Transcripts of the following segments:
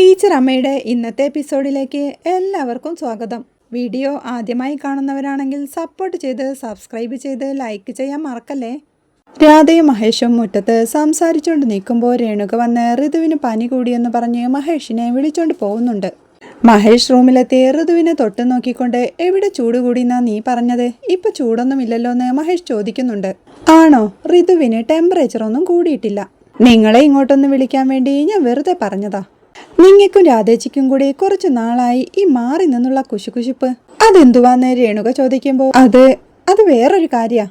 Teacher അമ്മയുടെ ഇന്നത്തെ എപ്പിസോഡിലേക്ക് എല്ലാവർക്കും സ്വാഗതം. വീഡിയോ ആദ്യമായി കാണുന്നവരാണെങ്കിൽ സപ്പോർട്ട് ചെയ്ത് സബ്സ്ക്രൈബ് ചെയ്ത് ലൈക്ക് ചെയ്യാൻ മറക്കല്ലേ? രാധയും മഹേഷും മുറ്റത്ത് സംസാരിച്ചുകൊണ്ട് നിൽക്കുമ്പോൾ രേണുക വന്ന് ഋതുവിന് പനി കൂടിയെന്ന് പറഞ്ഞ് മഹേഷിനെ വിളിച്ചുകൊണ്ട് പോകുന്നുണ്ട്. മഹേഷ് റൂമിലെത്തി ഋതുവിനെ തൊട്ട് നോക്കിക്കൊണ്ട് എവിടെ ചൂട് കൂടിയെന്നാ നീ പറഞ്ഞത്? ഇപ്പൊ ചൂടൊന്നുമില്ലല്ലോ എന്ന് മഹേഷ് ചോദിക്കുന്നുണ്ട്. ആണോ? ഋതുവിന് ടെമ്പറേച്ചർ ഒന്നും കൂടിയിട്ടില്ല. നിങ്ങളെ ഇങ്ങോട്ടൊന്ന് വിളിക്കാൻ വേണ്ടി ഞാൻ വെറുതെ പറഞ്ഞതാ. നിങ്ങൾക്കും രാധേച്ചിക്കും കൂടി കുറച്ചു നാളായി ഈ മാറി നിന്നുള്ള കുശുകുശുപ്പ്. അതെന്തുവാന്ന് രേണുക ചോദിക്കുമ്പോൾ അത് അത് വേറൊരു കാര്യ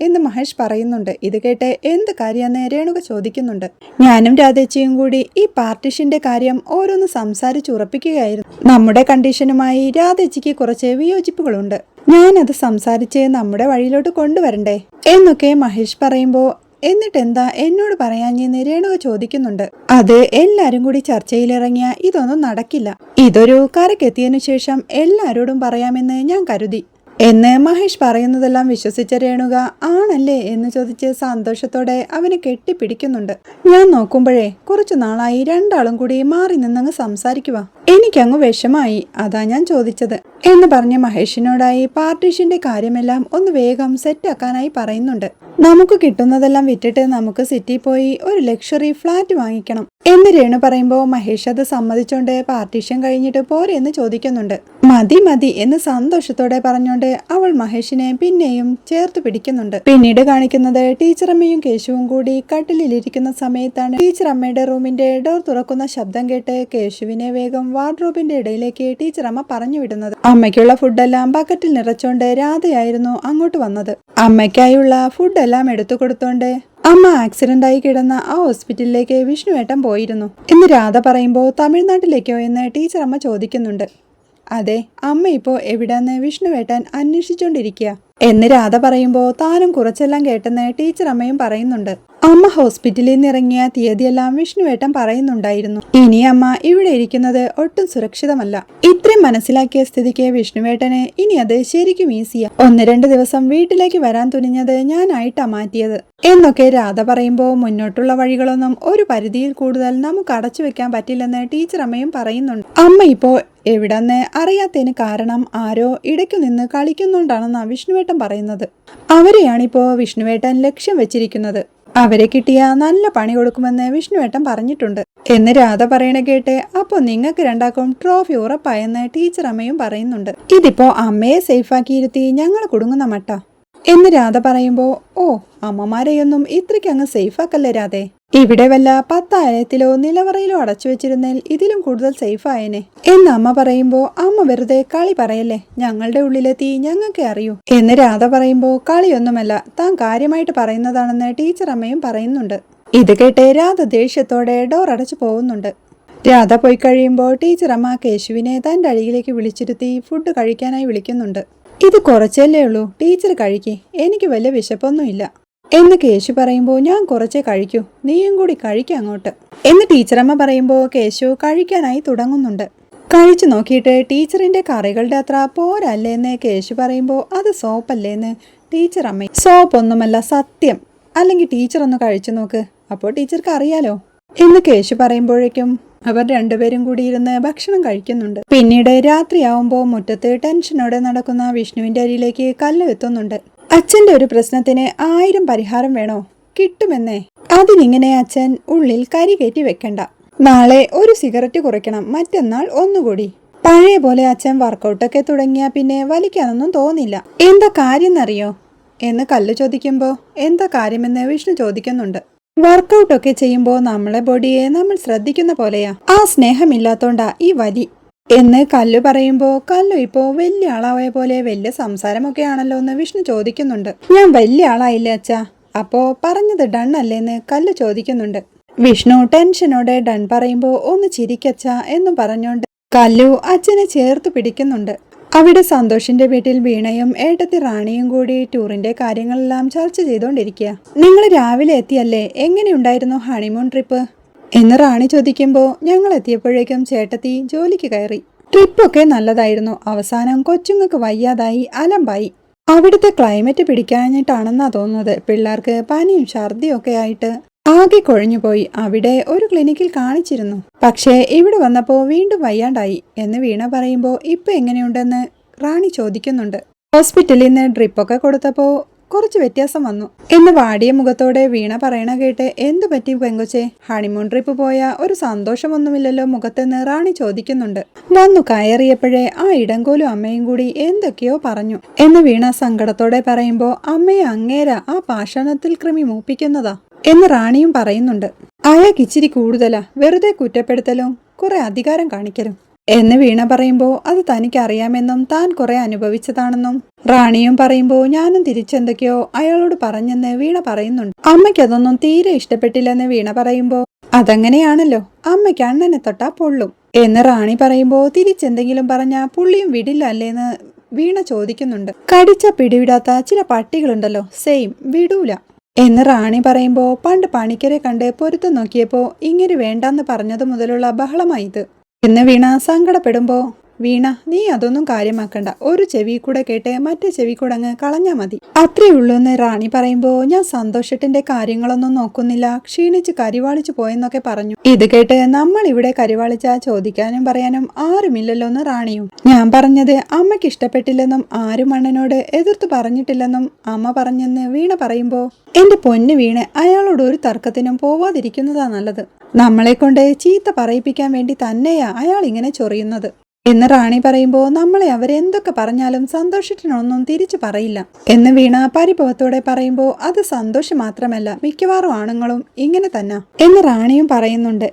എന്ന് മഹേഷ് പറയുന്നുണ്ട്. ഇത് കേട്ട് എന്ത് കാര്യമെന്ന് രേണുക ചോദിക്കുന്നുണ്ട്. ഞാനും രാധേച്ചിയും കൂടി ഈ പാർട്ടിഷന്റെ കാര്യം ഓരോന്ന് സംസാരിച്ച് ഉറപ്പിക്കുകയായിരുന്നു. നമ്മുടെ കണ്ടീഷനുമായി രാധേച്ചിക്ക് കുറച്ച് വിയോജിപ്പുകളുണ്ട്. ഞാനത് സംസാരിച്ച് നമ്മുടെ വഴിയിലോട്ട് കൊണ്ടുവരണ്ടേ? എന്നൊക്കെ മഹേഷ് പറയുമ്പോൾ എന്നിട്ട് എന്നോട് എന്നോട് പറയാഞ്ഞെന്ന് രേണുക ചോദിക്കുന്നുണ്ട്. അത് എല്ലാരും കൂടി ചർച്ചയിലിറങ്ങിയ ഇതൊന്നും നടക്കില്ല. ഇതൊരു കരക്കെത്തിയതിനു ശേഷം എല്ലാരോടും പറയാമെന്ന് ഞാൻ കരുതി. എന്ന് മഹേഷ് പറയുന്നതെല്ലാം വിശ്വസിച്ച രേണുക ആണല്ലേ എന്ന് ചോദിച്ച് സന്തോഷത്തോടെ അവനെ കെട്ടിപ്പിടിക്കുന്നുണ്ട്. ഞാൻ നോക്കുമ്പോഴേ കുറച്ചു നാളായി രണ്ടാളും കൂടി മാറി നിന്നങ്ങ് സംസാരിക്കുക എനിക്കങ്ങ് വിഷമായി അതാ ഞാൻ ചോദിച്ചത്. എന്ന് പറഞ്ഞ് മഹേഷിനോടായി പാർട്ടീഷന്റെ കാര്യമെല്ലാം ഒന്ന് വേഗം സെറ്റാക്കാനായി പറയുന്നുണ്ട്. നമുക്ക് കിട്ടുന്നതെല്ലാം വിറ്റിട്ട് നമുക്ക് സിറ്റി പോയി ഒരു ലക്ഷറി ഫ്ലാറ്റ് വാങ്ങിക്കണം. എന്ന് രേണു പറയുമ്പോൾ മഹേഷ് അത് സമ്മതിച്ചോണ്ട് പാർട്ടീഷൻ കഴിഞ്ഞിട്ട് പോരെ എന്ന് ചോദിക്കുന്നുണ്ട്. മതി മതി എന്ന് സന്തോഷത്തോടെ പറഞ്ഞോണ്ട് അവൾ മഹേഷിനെ പിന്നെയും ചേർത്ത് പിടിക്കുന്നുണ്ട്. പിന്നീട് കാണിക്കുന്നത് ടീച്ചറമ്മയും കേശുവും കൂടി കട്ടിലിരിക്കുന്ന സമയത്താണ് ടീച്ചർ അമ്മയുടെ റൂമിന്റെ ഡോർ തുറക്കുന്ന ശബ്ദം കേട്ട് കേശുവിനെ വേഗം വാർഡ്രോബിന്റെ ഇടയിലേക്ക് ടീച്ചറമ്മ പറഞ്ഞു വിടുന്നത്. അമ്മയ്ക്കുള്ള ഫുഡെല്ലാം ബക്കറ്റിൽ നിറച്ചോണ്ട് രാധയായിരുന്നു അങ്ങോട്ട് വന്നത്. അമ്മയ്ക്കായുള്ള ഫുഡെല്ലാം എടുത്തു കൊടുത്തോണ്ടേ അമ്മ ആക്സിഡന്റ് ആയി കിടന്ന ആ ഹോസ്പിറ്റലിലേക്ക് വിഷ്ണുവേട്ടൻ പോയിരുന്നു. എന്ന് രാധ പറയുമ്പോൾ തമിഴ്നാട്ടിലേക്കോ എന്ന് ടീച്ചർ അമ്മ ചോദിക്കുന്നുണ്ട്. അതെ അമ്മ ഇപ്പോ എവിടെന്ന് വിഷ്ണുവേട്ടൻ അന്വേഷിച്ചോണ്ടിരിക്കുക എന്ന് രാധ പറയുമ്പോൾ താനും കുറച്ചെല്ലാം കേട്ടെന്ന് ടീച്ചർ അമ്മയും പറയുന്നുണ്ട്. അമ്മ ഹോസ്പിറ്റലിൽ നിന്ന് ഇറങ്ങിയ തീയതിയെല്ലാം വിഷ്ണുവേട്ടൻ പറയുന്നുണ്ടായിരുന്നു. ഇനി അമ്മ ഇവിടെ ഇരിക്കുന്നത് ഒട്ടും സുരക്ഷിതമല്ല. ഇത്രയും മനസ്സിലാക്കിയ സ്ഥിതിക്ക് വിഷ്ണുവേട്ടന് ഇനി അത് ശരിക്കും ഈസിയാ ഒന്ന് രണ്ട് ദിവസം വീട്ടിലേക്ക് വരാൻ തുനിഞ്ഞത് ഞാനായിട്ടാ മാറ്റിയത്. എന്നൊക്കെ രാധ പറയുമ്പോൾ മുന്നോട്ടുള്ള വഴികളൊന്നും ഒരു പരിധിയിൽ കൂടുതൽ നമുക്ക് അടച്ചു വെക്കാൻ പറ്റില്ലെന്ന് ടീച്ചർ അമ്മയും പറയുന്നുണ്ട്. അമ്മ ഇപ്പോ എവിടെന്ന് അറിയാത്തതിന് കാരണം ആരോ ഇടയ്ക്ക് നിന്ന് കളിക്കുന്നുണ്ടാണെന്നാണ് വിഷ്ണുവേട്ടൻ പറയുന്നത്. അവരെയാണിപ്പോ വിഷ്ണുവേട്ടൻ ലക്ഷ്യം വെച്ചിരിക്കുന്നത്. അവരെ കിട്ടിയ നല്ല പണി കൊടുക്കുമെന്ന് വിഷ്ണുവേട്ടൻ പറഞ്ഞിട്ടുണ്ട്. എന്ന് രാധ പറയണ കേട്ട് അപ്പോൾ നിങ്ങൾക്ക് രണ്ടാക്കും ട്രോഫി ഉറപ്പായെന്ന് ടീച്ചർ അമ്മയും പറയുന്നുണ്ട്. ഇതിപ്പോ അമ്മയെ സേഫാക്കിയിരുത്തി ഞങ്ങൾ കുടുങ്ങുന്ന മട്ട. എന്ന് രാധ പറയുമ്പോ ഓ അമ്മമാരെയൊന്നും ഇത്രയ്ക്ക് അങ്ങ് സേഫാക്കല്ലേ രാധേ? ഇവിടെ വല്ല പത്തായിരത്തിലോ നിലവറയിലോ അടച്ചു വെച്ചിരുന്നേൽ ഇതിലും കൂടുതൽ സേഫ് ആയേനെ എന്ന് അമ്മ പറയുമ്പോ അമ്മ വെറുതെ കളി പറയല്ലേ? ഞങ്ങളുടെ ഉള്ളിലെത്തി ഞങ്ങൾക്ക് അറിയൂ. എന്ന് രാധ പറയുമ്പോ കളിയൊന്നുമല്ല താൻ കാര്യമായിട്ട് പറയുന്നതാണെന്ന് ടീച്ചർ അമ്മയും പറയുന്നുണ്ട്. ഇത് കേട്ട് രാധ ദേഷ്യത്തോടെ ഡോർ അടച്ചു പോകുന്നുണ്ട്. രാധ പോയി കഴിയുമ്പോൾ ടീച്ചർ അമ്മ കേശുവിനെ തന്റെ അടിയിലേക്ക് വിളിച്ചിരുത്തി ഫുഡ് കഴിക്കാനായി വിളിക്കുന്നുണ്ട്. ഇത് കുറച്ചല്ലേ ഉള്ളൂ. ടീച്ചർ കഴിക്കേ. എനിക്ക് വലിയ വിശപ്പൊന്നുമില്ല. എന്ന് കേശു പറയുമ്പോൾ ഞാൻ കുറച്ചേ കഴിക്കൂ. നീയും കൂടി കഴിക്ക അങ്ങോട്ട്. എന്ന് ടീച്ചറമ്മ പറയുമ്പോൾ കേശു കഴിക്കാനായി തുടങ്ങുന്നുണ്ട്. കഴിച്ചു നോക്കിയിട്ട് ടീച്ചറിന്റെ കറികളുടെ അത്ര പോരല്ലേന്ന് കേശു പറയുമ്പോൾ അത് സോപ്പല്ലേന്ന്? ടീച്ചർ അമ്മ സോപ്പ് ഒന്നുമല്ല സത്യം. അല്ലെങ്കിൽ ടീച്ചർ ഒന്ന് കഴിച്ചു നോക്ക്. അപ്പോൾ ടീച്ചർക്ക് അറിയാലോ. എന്ന് കേശു പറയുമ്പോഴേക്കും അവർ രണ്ടുപേരും കൂടി ഇരുന്ന് ഭക്ഷണം കഴിക്കുന്നുണ്ട്. പിന്നീട് രാത്രിയാവുമ്പോൾ മുറ്റത്ത് ടെൻഷനോടെ നടക്കുന്ന വിഷ്ണുവിന്റെ അരിയിലേക്ക് കല്ല് എത്തുന്നുണ്ട് അച്ഛന്റെ ഒരു പ്രശ്നത്തിന് ആയിരം പരിഹാരം വേണോ? കിട്ടുമെന്നേ. അതിനിങ്ങനെ അച്ഛൻ ഉള്ളിൽ കരി കയറ്റി വെക്കണ്ട. നാളെ ഒരു സിഗരറ്റ് കുറയ്ക്കണം മറ്റന്നാൾ ഒന്നുകൂടി. പഴയ പോലെ അച്ഛൻ വർക്കൗട്ടൊക്കെ തുടങ്ങിയ പിന്നെ വലിക്കാനൊന്നും തോന്നില്ല. എന്താ കാര്യം എന്നറിയോ എന്ന് കല്ല് ചോദിക്കുമ്പോൾ എന്താ കാര്യമെന്ന് വിഷ്ണു ചോദിക്കുന്നുണ്ട്. വർക്കൗട്ടൊക്കെ ചെയ്യുമ്പോൾ നമ്മളെ ബോഡിയെ നമ്മൾ ശ്രദ്ധിക്കുന്ന പോലെയാ. ആ സ്നേഹമില്ലാത്തോണ്ടാ ഈ വലി എന്ന് കല്ലു പറയുമ്പോ കല്ലു ഇപ്പോ വലിയ ആളായ പോലെ വലിയ സംസാരമൊക്കെ ആണല്ലോ എന്ന് വിഷ്ണു ചോദിക്കുന്നുണ്ട്. ഞാൻ വലിയ ആളായില്ല അച്ഛാ? അപ്പോ പറഞ്ഞത് ഡൺ അല്ലേന്ന് കല്ലു ചോദിക്കുന്നുണ്ട്. വിഷ്ണു ടെൻഷനോടെ ഡൺ പറയുമ്പോ ഒന്ന് ചിരിക്കച്ച എന്നും പറഞ്ഞോണ്ട് കല്ലു അച്ഛനെ ചേർത്ത് പിടിക്കുന്നുണ്ട്. അവിടെ സന്തോഷിന്റെ വീട്ടിൽ വീണയും ഏട്ടത്തി റാണിയും കൂടി ടൂറിന്റെ കാര്യങ്ങളെല്ലാം ചർച്ച ചെയ്തുകൊണ്ടിരിക്കുക നിങ്ങൾ രാവിലെ എത്തിയല്ലേ? എങ്ങനെയുണ്ടായിരുന്നു ഹണിമൂൺ ട്രിപ്പ് എന്ന് റാണി ചോദിക്കുമ്പോൾ ഞങ്ങൾ എത്തിയപ്പോഴേക്കും ചേട്ടത്തി ജോലിക്ക് കയറി. ട്രിപ്പൊക്കെ നല്ലതായിരുന്നു. അവസാനം കൊച്ചുങ്ങൾക്ക് വയ്യാതായി അലമ്പായി. അവിടുത്തെ ക്ലൈമറ്റ് പിടിക്കാഞ്ഞിട്ടാണെന്നാ തോന്നുന്നത്. പിള്ളേർക്ക് പനിയും ഛർദിയും ഒക്കെ ആയിട്ട്. ആകെ കൊഴിഞ്ഞുപോയി. അവിടെ ഒരു ക്ലിനിക്കിൽ കാണിച്ചിരുന്നു. പക്ഷേ ഇവിടെ വന്നപ്പോൾ വീണ്ടും വയ്യാണ്ടായി എന്ന് വീണ പറയുമ്പോൾ ഇപ്പൊ എങ്ങനെയുണ്ടെന്ന് റാണി ചോദിക്കുന്നുണ്ട്. ഹോസ്പിറ്റലിൽ നിന്ന് ഡ്രിപ്പൊക്കെ കൊടുത്തപ്പോൾ കുറച്ച് വ്യത്യാസം വന്നു. എന്ന് വാടിയ മുഖത്തോടെ വീണ പറയണ കേട്ട് എന്തു പറ്റി പെങ്കൊച്ചെ? ഹണിമൂൺ ട്രിപ്പ് പോയ ഒരു സന്തോഷമൊന്നുമില്ലല്ലോ മുഖത്തെന്ന് റാണി ചോദിക്കുന്നുണ്ട്. വന്നു കയറിയപ്പോഴേ ആ ഇടങ്കോലും അമ്മയും കൂടി എന്തൊക്കെയോ പറഞ്ഞു. എന്ന് വീണ സങ്കടത്തോടെ പറയുമ്പോ അമ്മയെ അങ്ങേര ആ പാഷാണത്തിൽ കൃമി മൂപ്പിക്കുന്നതാ. എന്ന് റാണിയും പറയുന്നുണ്ട്. അയാൾക്ക് ഇച്ചിരി കൂടുതലാ. വെറുതെ കുറ്റപ്പെടുത്തലും കുറെ അധികാരം കാണിക്കലും. എന്ന് വീണ പറയുമ്പോൾ അത് തനിക്ക് അറിയാമെന്നും താൻ കുറെ അനുഭവിച്ചതാണെന്നും റാണിയും പറയുമ്പോൾ ഞാനും തിരിച്ചെന്തൊക്കെയോ അയാളോട് പറഞ്ഞെന്ന് വീണ പറയുന്നുണ്ട്. അമ്മയ്ക്കതൊന്നും തീരെ ഇഷ്ടപ്പെട്ടില്ലെന്ന് വീണ പറയുമ്പോൾ അതങ്ങനെയാണല്ലോ. അമ്മയ്ക്ക് അണ്ണനെ തൊട്ടാ പൊള്ളും. എന്ന് റാണി പറയുമ്പോൾ തിരിച്ചെന്തെങ്കിലും പറഞ്ഞാ പുള്ളിയും വിടില്ല അല്ലേന്ന് വീണ ചോദിക്കുന്നുണ്ട്. കടിച്ച പിടിവിടാത്ത ചില പട്ടികളുണ്ടല്ലോ. സെയിം വിടൂല. എന്ന് റാണി പറയുമ്പോൾ പണ്ട് പണിക്കരെ കണ്ട് പൊരുത്തം നോക്കിയപ്പോൾ ഇങ്ങനെ വേണ്ടാന്ന് പറഞ്ഞത് മുതലുള്ള ബഹളമായിത് എന്ന് വീണ സങ്കടപ്പെടുമ്പോ വീണ നീ അതൊന്നും കാര്യമാക്കണ്ട. ഒരു ചെവി കൂടെ കേട്ട് മറ്റേ ചെവി കൂടെ അങ്ങ് കളഞ്ഞാ മതി. അത്രേ ഉള്ളൂ എന്ന് റാണി പറയുമ്പോ ഞാൻ സന്തോഷത്തിന്റെ കാര്യങ്ങളൊന്നും നോക്കുന്നില്ല. ക്ഷീണിച്ച് കരിവാളിച്ചു പോയെന്നൊക്കെ പറഞ്ഞു. ഇത് കേട്ട് നമ്മൾ ഇവിടെ കരിവാളിച്ച ചോദിക്കാനും പറയാനും ആരുമില്ലല്ലോ എന്ന് റാണിയും. ഞാൻ പറഞ്ഞത് അമ്മയ്ക്ക് ഇഷ്ടപ്പെട്ടില്ലെന്നും ആരും അണ്ണനോട് എതിർത്ത് പറഞ്ഞിട്ടില്ലെന്നും അമ്മ പറഞ്ഞെന്ന് വീണ പറയുമ്പോ എന്റെ പൊന്ന് വീണ് അയാളോട് ഒരു തർക്കത്തിനും പോവാതിരിക്കുന്നതാ നല്ലത്. നമ്മളെ കൊണ്ട് ചീത്ത പറയിപ്പിക്കാൻ വേണ്ടി തന്നെയാ അയാൾ ഇങ്ങനെ ചൊറിയുന്നത്. എന്ന് റാണി പറയുമ്പോൾ നമ്മളെ അവരെന്തൊക്കെ പറഞ്ഞാലും സന്തോഷത്തിനൊന്നും തിരിച്ചു പറയില്ല. എന്ന് വീണ പരിഭവത്തോടെ പറയുമ്പോൾ അത് സന്തോഷം മാത്രമല്ല മിക്കവാറും ആണുങ്ങളും ഇങ്ങനെ തന്നെ. എന്ന് റാണിയും പറയുന്നുണ്ട്.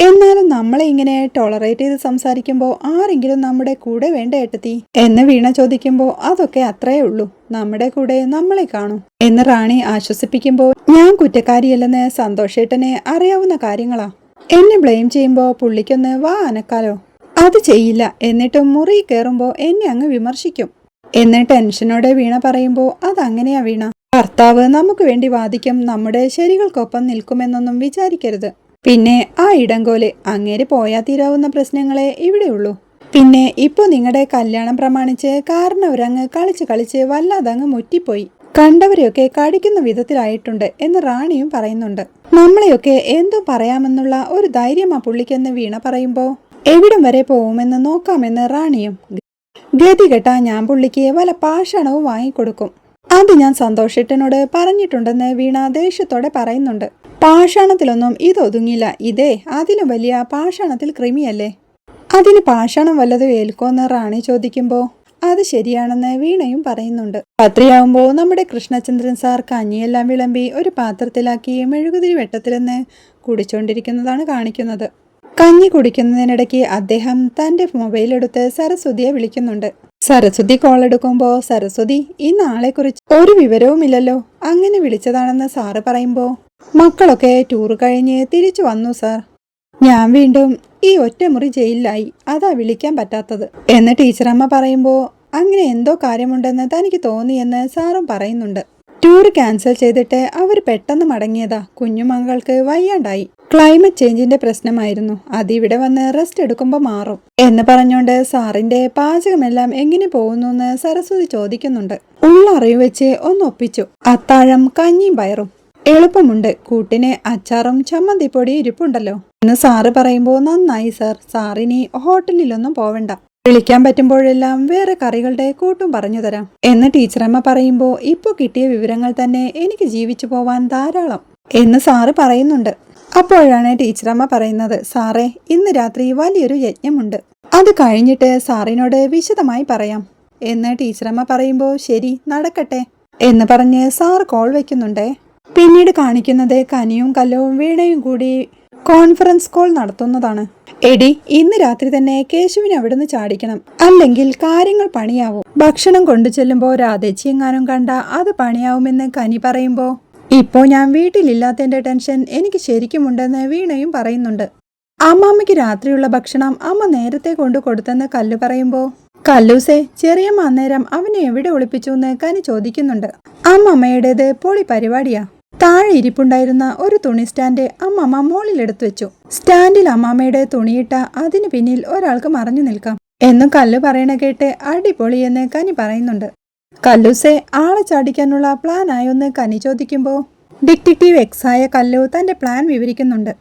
എന്നാലും നമ്മളെ ഇങ്ങനെ ടോളറേറ്റ് ചെയ്ത് സംസാരിക്കുമ്പോൾ ആരെങ്കിലും നമ്മുടെ കൂടെ വേണ്ട ഏട്ടത്തി? എന്ന് വീണ ചോദിക്കുമ്പോൾ അതൊക്കെ അത്രയേ ഉള്ളൂ നമ്മുടെ കൂടെ നമ്മളെ കാണും. എന്ന് റാണി ആശ്വസിപ്പിക്കുമ്പോൾ ഞാൻ കുറ്റക്കാരിയല്ലെന്ന് സന്തോഷേട്ടനെ അറിയാവുന്ന കാര്യങ്ങളാ. എന്നെ ബ്ലെയിം ചെയ്യുമ്പോൾ പുള്ളിക്കൊന്ന് വാ അനക്കാലോ. അത് ചെയ്യില്ല. എന്നിട്ട് മുറി കയറുമ്പോൾ എന്നെ അങ്ങ് വിമർശിക്കും. എന്ന് ടെൻഷനോടെ വീണ പറയുമ്പോൾ അതങ്ങനെയാ വീണ. ഭർത്താവ് നമുക്ക് വേണ്ടി വാദിക്കും. നമ്മുടെ ശരികൾക്കൊപ്പം നിൽക്കുമെന്നൊന്നും വിചാരിക്കരുത്. പിന്നെ ആ ഇടങ്കോൽ അങ്ങേര് പോയാ തീരാവുന്ന പ്രശ്നങ്ങളെ ഇവിടെയുള്ളൂ പിന്നെ ഇപ്പൊ നിങ്ങളുടെ കല്യാണം പ്രമാണിച്ച് കാരണവരങ്ങ് കളിച്ച് കളിച്ച് വല്ലാതെ അങ്ങ് മുറ്റിപ്പോയി. കണ്ടവരെയൊക്കെ കടിക്കുന്ന വിധത്തിലായിട്ടുണ്ട് എന്ന് റാണിയും പറയുന്നുണ്ട്. നമ്മളെയൊക്കെ എന്തോ പറയാമെന്നുള്ള ഒരു ധൈര്യമാ പുള്ളിക്കെന്ന് വീണ പറയുമ്പോ എവിടം വരെ പോകുമെന്ന് നോക്കാമെന്ന് റാണിയും ഗതി കെട്ടാ ഞാൻ പുള്ളിക്ക് വല പാഷണവും വാങ്ങിക്കൊടുക്കും. അത് ഞാൻ സന്തോഷിട്ടനോട് പറഞ്ഞിട്ടുണ്ടെന്ന് വീണ ദേഷ്യത്തോടെ പറയുന്നുണ്ട്. പാഷാണത്തിലൊന്നും ഇതൊതുങ്ങില്ല. ഇതേ അതിലും വലിയ പാഷാണത്തിൽ കൃമിയല്ലേ? അതിന് പാഷാണം വല്ലതും ഏൽക്കോന്ന് റാണി ചോദിക്കുമ്പോൾ അത് ശരിയാണെന്ന് വീണയും പറയുന്നുണ്ട്. രാത്രിയാവുമ്പോൾ നമ്മുടെ കൃഷ്ണചന്ദ്രൻ സാർ കഞ്ഞിയെല്ലാം വിളമ്പി ഒരു പാത്രത്തിലാക്കി മെഴുകുതിരി വെട്ടത്തിലെന്ന് കുടിച്ചുകൊണ്ടിരിക്കുന്നതാണ് കാണിക്കുന്നത്. കഞ്ഞി കുടിക്കുന്നതിനിടയ്ക്ക് അദ്ദേഹം തന്റെ മൊബൈൽ എടുത്ത് സരസ്വതിയെ വിളിക്കുന്നുണ്ട്. സരസ്വതി കോൾ എടുക്കുമ്പോൾ സരസ്വതി ഈ നാളെക്കുറിച്ച് ഒരു വിവരവുമില്ലല്ലോ. അങ്ങനെ വിളിച്ചതാണെന്ന് സാറ് പറയുമ്പോൾ മക്കളൊക്കെ ടൂർ കഴിഞ്ഞ് തിരിച്ചു വന്നു സാർ ഞാൻ വീണ്ടും ഈ ഒറ്റമുറി ജയിലിലായി. അതാ വിളിക്കാൻ പറ്റാത്തത്. എന്ന് ടീച്ചറമ്മ പറയുമ്പോൾ അങ്ങനെ എന്തോ കാര്യമുണ്ടെന്ന് തനിക്ക് തോന്നിയെന്ന് സാറും പറയുന്നുണ്ട്. ടൂർ ക്യാൻസൽ ചെയ്തിട്ട് അവർ പെട്ടെന്ന് മടങ്ങിയതാ കുഞ്ഞുമകൾക്ക് വയ്യാണ്ടായി. ക്ലൈമറ്റ് ചേഞ്ചിന്റെ പ്രശ്നമായിരുന്നു. അതിവിടെ വന്ന് റെസ്റ്റ് എടുക്കുമ്പോൾ മാറും. എന്ന് പറഞ്ഞുകൊണ്ട് സാറിന്റെ പാചകമെല്ലാം എങ്ങനെ പോകുന്നു എന്ന് സരസ്വതി ചോദിക്കുന്നുണ്ട്. ഉള്ളറിവ് വെച്ച് ഒന്ന് ഒപ്പിച്ചു അത്താഴം കഞ്ഞിയും പയറും. എളുപ്പമുണ്ട്. കൂട്ടിന് അച്ചാറും ചമ്മന്തിപ്പൊടി ഇരിപ്പുണ്ടല്ലോ. എന്ന് സാറ് പറയുമ്പോൾ നന്നായി സാർ. സാറിനി ഹോട്ടലിലൊന്നും പോവണ്ട. വിളിക്കാൻ പറ്റുമ്പോഴെല്ലാം വേറെ കറികളുടെ കൂട്ടും പറഞ്ഞു തരാം. എന്ന് ടീച്ചറമ്മ പറയുമ്പോൾ ഇപ്പോൾ കിട്ടിയ വിവരങ്ങൾ തന്നെ എനിക്ക് ജീവിച്ചു പോവാൻ ധാരാളം എന്ന് സാറ് പറയുന്നുണ്ട്. അപ്പോഴാണ് ടീച്ചറമ്മ പറയുന്നത് സാറേ ഇന്ന് രാത്രി വലിയൊരു യജ്ഞമുണ്ട്. അത് കഴിഞ്ഞിട്ട് സാറിനോട് വിശദമായി പറയാം എന്ന് ടീച്ചറമ്മ പറയുമ്പോൾ ശരി നടക്കട്ടെ എന്ന് പറഞ്ഞ് സാർ കോൾ വയ്ക്കുന്നുണ്ടേ പിന്നീട് കാണിക്കുന്നത് കനിയും കല്ലവും വീണയും കൂടി കോൺഫറൻസ് കോൾ നടത്തുന്നതാണ്. എടി ഇന്ന് രാത്രി തന്നെ കേശുവിന് അവിടുന്ന് ചാടിക്കണം. അല്ലെങ്കിൽ കാര്യങ്ങൾ പണിയാവും. ഭക്ഷണം കൊണ്ടു ചെല്ലുമ്പോൾ രാധേച്ചി എങ്ങാനും കണ്ട അത് പണിയാവുമെന്ന് കനി പറയുമ്പോ ഇപ്പോ ഞാൻ വീട്ടിലില്ലാത്തതിന്റെ ടെൻഷൻ എനിക്ക് ശരിക്കുമുണ്ടെന്ന് വീണയും പറയുന്നുണ്ട്. അമ്മാമ്മയ്ക്ക് രാത്രിയുള്ള ഭക്ഷണം അമ്മ നേരത്തെ കൊണ്ടു കൊടുത്തെന്ന് കല്ലു പറയുമ്പോൾ കല്ലൂസേ ചെറിയമ്മ അന്നേരം അവനെ എവിടെ ഒളിപ്പിച്ചു എന്ന് കനി ചോദിക്കുന്നുണ്ട്. അമ്മമ്മയുടേത് പൊളി പരിപാടിയാ. താഴെ ഇരിപ്പുണ്ടായിരുന്ന ഒരു തുണി സ്റ്റാൻഡ് അമ്മമ്മ മോളിലെടുത്തു വെച്ചു. സ്റ്റാൻഡിൽ അമ്മാമ്മയുടെ തുണിയിട്ട അതിനു പിന്നിൽ ഒരാൾക്ക് മറഞ്ഞു നിൽക്കാം എന്നും കല്ലു പറയണ കേട്ട് അടിപൊളി എന്ന് കനി പറയുന്നുണ്ട്. കല്ലൂസെ ആളെ ചാടിക്കാനുള്ള പ്ലാൻ ആയൊന്ന് കനി ചോദിക്കുമ്പോ എക്സ് ആയ കല്ലു തന്റെ പ്ലാൻ വിവരിക്കുന്നുണ്ട്.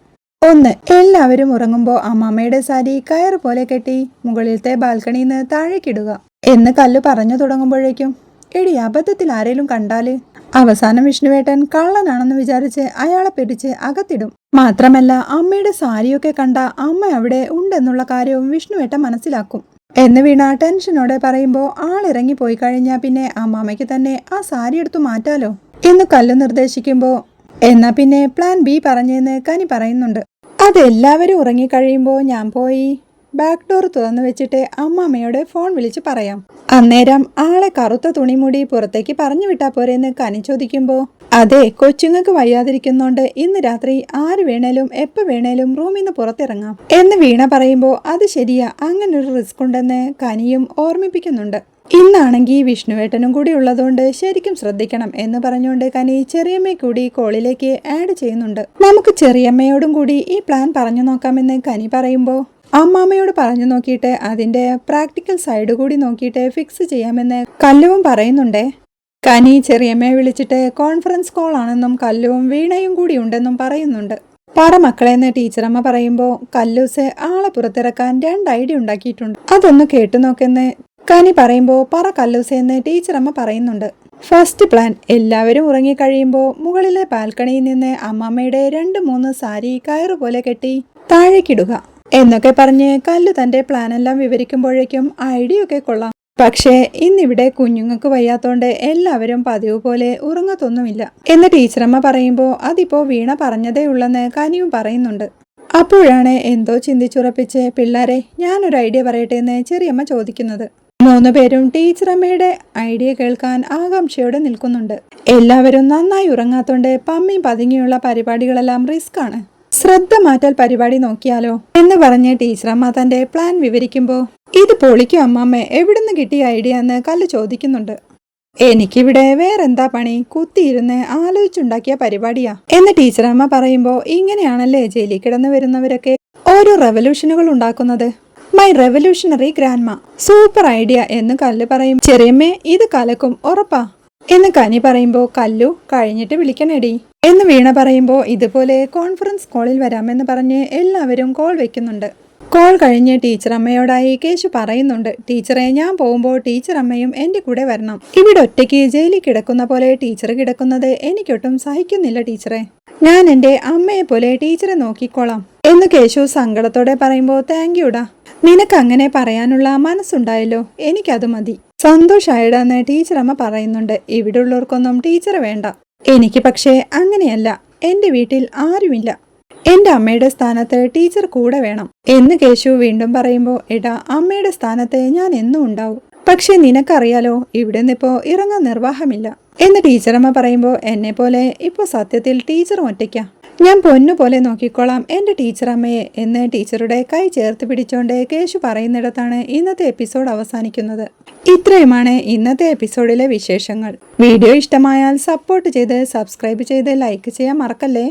ഒന്ന് എല്ലാവരും ഉറങ്ങുമ്പോൾ അമ്മാമ്മയുടെ സാരി കയറ് പോലെ കെട്ടി മുകളിലത്തെ ബാൽക്കണിയിൽ നിന്ന് താഴേക്കിടുക എന്ന് കല്ലു പറഞ്ഞു തുടങ്ങുമ്പോഴേക്കും എടി അബദ്ധത്തിൽ ആരേലും കണ്ടാൽ അവസാനം വിഷ്ണുവേട്ടൻ കള്ളനാണെന്ന് വിചാരിച്ച് അയാളെ പിടിച്ച് അകത്തിടും. മാത്രമല്ല അമ്മയുടെ സാരിയൊക്കെ കണ്ട അമ്മ അവിടെ ഉണ്ടെന്നുള്ള കാര്യവും വിഷ്ണുവേട്ടൻ മനസ്സിലാക്കും. എന്ന് വീണ ടെൻഷനോടെ പറയുമ്പോൾ ആളിറങ്ങി പോയി കഴിഞ്ഞാൽ പിന്നെ അമ്മാമ്മയ്ക്ക് തന്നെ ആ സാരി എടുത്തു മാറ്റാലോ? എന്ന് കല്ലു നിർദ്ദേശിക്കുമ്പോൾ എന്നാ പിന്നെ പ്ലാൻ ബി പറഞ്ഞെന്ന് കനി പറയുന്നുണ്ട്. അതെല്ലാവരും ഉറങ്ങിക്കഴിയുമ്പോൾ ഞാൻ പോയി. ബാക്ക് ഡോർ തുറന്നു വെച്ചിട്ട് അമ്മാമ്മയോട് ഫോൺ വിളിച്ച് പറയാം. അന്നേരം ആളെ കറുത്ത തുണിമുടി പുറത്തേക്ക് പറഞ്ഞു വിട്ടാ പോരെന്ന് കനി ചോദിക്കുമ്പോൾ അതെ കൊച്ചുങ്ങൾക്ക് വയ്യാതിരിക്കുന്നോണ്ട് ഇന്ന് രാത്രി ആര് വേണേലും എപ്പോൾ വേണേലും റൂമിൽ നിന്ന് പുറത്തിറങ്ങാം. എന്ന് വീണ പറയുമ്പോൾ അത് ശരിയാ അങ്ങനൊരു റിസ്ക് ഉണ്ടെന്ന് കനിയും ഓർമ്മിപ്പിക്കുന്നുണ്ട്. ഇന്നാണെങ്കിൽ വിഷ്ണുവേട്ടനും കൂടി ഉള്ളതുകൊണ്ട് ശരിക്കും ശ്രദ്ധിക്കണം എന്ന് പറഞ്ഞുകൊണ്ട് കനി ചെറിയമ്മ കൂടി കോളിലേക്ക് ആഡ് ചെയ്യുന്നുണ്ട്. നമുക്ക് ചെറിയമ്മയോടും കൂടി ഈ പ്ലാൻ പറഞ്ഞു നോക്കാമെന്ന് കനി പറയുമ്പോൾ അമ്മാമ്മയോട് പറഞ്ഞു നോക്കിയിട്ട് അതിന്റെ പ്രാക്ടിക്കൽ സൈഡ് കൂടി നോക്കിയിട്ട് ഫിക്സ് ചെയ്യാമെന്ന് കല്ലുവും പറയുന്നുണ്ടേ. കനി ചെറിയമ്മയെ വിളിച്ചിട്ട് കോൺഫറൻസ് കോൾ ആണെന്നും കല്ലുവും വീണയും കൂടി ഉണ്ടെന്നും പറയുന്നുണ്ട്. പറ മക്കളെന്ന് ടീച്ചറമ്മ പറയുമ്പോൾ കല്ലൂസ് ആളെ പുറത്തിറക്കാൻ രണ്ട് ഐഡിയ ഉണ്ടാക്കിയിട്ടുണ്ട്. അതൊന്ന് കേട്ടു നോക്കെന്ന് കനി പറയുമ്പോൾ പറ കല്ലൂസ് എന്ന് ടീച്ചറമ്മ പറയുന്നുണ്ട്. ഫസ്റ്റ് പ്ലാൻ എല്ലാവരും ഉറങ്ങിക്കഴിയുമ്പോൾ മുകളിലെ ബാൽക്കണിയിൽ നിന്ന് അമ്മമ്മയുടെ രണ്ട് മൂന്ന് സാരി കയറുപോലെ കെട്ടി താഴേക്കിടുക. എന്നൊക്കെ പറഞ്ഞ് കല്ലു തന്റെ പ്ലാനെല്ലാം വിവരിക്കുമ്പോഴേക്കും ഐഡിയ ഒക്കെ കൊള്ളാം. പക്ഷേ ഇന്നിവിടെ കുഞ്ഞുങ്ങൾക്ക് വയ്യാത്തോണ്ട് എല്ലാവരും പതിവ് പോലെ ഉറങ്ങത്തൊന്നുമില്ല. എന്ന് ടീച്ചറമ്മ പറയുമ്പോൾ അതിപ്പോ വീണ പറഞ്ഞതേ ഉള്ളെന്ന് കനിയും പറയുന്നുണ്ട്. അപ്പോഴാണ് എന്തോ ചിന്തിച്ചുറപ്പിച്ച് പിള്ളേരെ ഞാനൊരു ഐഡിയ പറയട്ടെ എന്ന് ചെറിയമ്മ ചോദിക്കുന്നത്. മൂന്ന് പേരും ടീച്ചറമ്മയുടെ ഐഡിയ കേൾക്കാൻ ആകാംക്ഷയോടെ നിൽക്കുന്നുണ്ട്. എല്ലാവരും നന്നായി ഉറങ്ങാത്തോണ്ട് പമ്മി പതുങ്ങിയുള്ള പരിപാടികളെല്ലാം റിസ്ക് ആണ് ശ്രദ്ധ മാറ്റൽ പരിപാടി നോക്കിയാലോ എന്ന് പറഞ്ഞ് ടീച്ചറമ്മ തന്റെ പ്ലാൻ വിവരിക്കുമ്പോൾ ഇത് പൊളിക്കും അമ്മാമ്മ എവിടുന്ന് കിട്ടിയ ഐഡിയ എന്ന് കല്ല് ചോദിക്കുന്നുണ്ട്. എനിക്കിവിടെ വേറെന്താ പണി? കുത്തിയിരുന്ന് ആലോചിച്ചുണ്ടാക്കിയ പരിപാടിയാ. എന്ന് ടീച്ചറമ്മ പറയുമ്പോൾ ഇങ്ങനെയാണല്ലേ ജയിലിൽ കിടന്നു വരുന്നവരൊക്കെ ഓരോ റെവല്യൂഷനുകൾ ഉണ്ടാക്കുന്നത്? My revolutionary grandma super idea എന്ന് കല്ല് പറയും. ചെറിയമ്മേ ഇത് കലക്കും ഉറപ്പാ. എന്ന് കനി പറയുമ്പോൾ കല്ലു കഴിഞ്ഞിട്ട് വിളിക്കണേടി. എന്ന് വീണ പറയുമ്പോൾ ഇതുപോലെ കോൺഫറൻസ് കോളിൽ വരാമെന്ന് പറഞ്ഞ് എല്ലാവരും കോൾ വെക്കുന്നുണ്ട്. കോൾ കഴിഞ്ഞ് ടീച്ചർ അമ്മയോടായി കേശു പറയുന്നുണ്ട് ടീച്ചറെ ഞാൻ പോകുമ്പോൾ ടീച്ചർ അമ്മയും എന്റെ കൂടെ വരണം. ഇവിടെ ഒറ്റയ്ക്ക് ജയിലിൽ കിടക്കുന്ന പോലെ ടീച്ചർ കിടക്കുന്നത് എനിക്കൊട്ടും സഹിക്കുന്നില്ല ടീച്ചറെ. ഞാൻ എന്റെ അമ്മയെ പോലെ ടീച്ചറെ നോക്കിക്കോളാം. എന്ന് കേശു സങ്കടത്തോടെ പറയുമ്പോൾ താങ്ക് യുടാ നിനക്ക് അങ്ങനെ പറയാനുള്ള മനസ്സുണ്ടായല്ലോ. എനിക്കത് മതി. സന്തോഷായിടാന്ന് ടീച്ചർ അമ്മ പറയുന്നുണ്ട്. ഇവിടെ ഉള്ളവർക്കൊന്നും ടീച്ചർ വേണ്ട. എനിക്ക് പക്ഷേ അങ്ങനെയല്ല. എന്റെ വീട്ടിൽ ആരുമില്ല. എന്റെ അമ്മയുടെ സ്ഥാനത്ത് ടീച്ചർ കൂടെ വേണം. എന്ന് കേശു വീണ്ടും പറയുമ്പോൾ എടാ അമ്മയുടെ സ്ഥാനത്ത് ഞാൻ എന്നും ഉണ്ടാവും. പക്ഷെ നിനക്കറിയാലോ ഇവിടെ നിന്നിപ്പോ ഇറങ്ങാൻ നിർവാഹമില്ല. എന്ന് ടീച്ചറമ്മ പറയുമ്പോൾ എന്നെ പോലെ ഇപ്പോ സത്യത്തിൽ ടീച്ചർ ഒറ്റയ്ക്കാ. ഞാൻ പൊന്നു പോലെ നോക്കിക്കോളാം എന്റെ ടീച്ചറമ്മയെ എന്ന് ടീച്ചറുടെ കൈ ചേർത്ത് പിടിച്ചോണ്ട് കേശു പറയുന്നിടത്താണ് ഇന്നത്തെ എപ്പിസോഡ് അവസാനിക്കുന്നത്. ഇത്രയുമാണ് ഇന്നത്തെ എപ്പിസോഡിലെ വിശേഷങ്ങൾ. വീഡിയോ ഇഷ്ടമായാൽ സപ്പോർട്ട് ചെയ്ത് സബ്സ്ക്രൈബ് ചെയ്ത് ലൈക്ക് ചെയ്യാൻ മറക്കല്ലേ?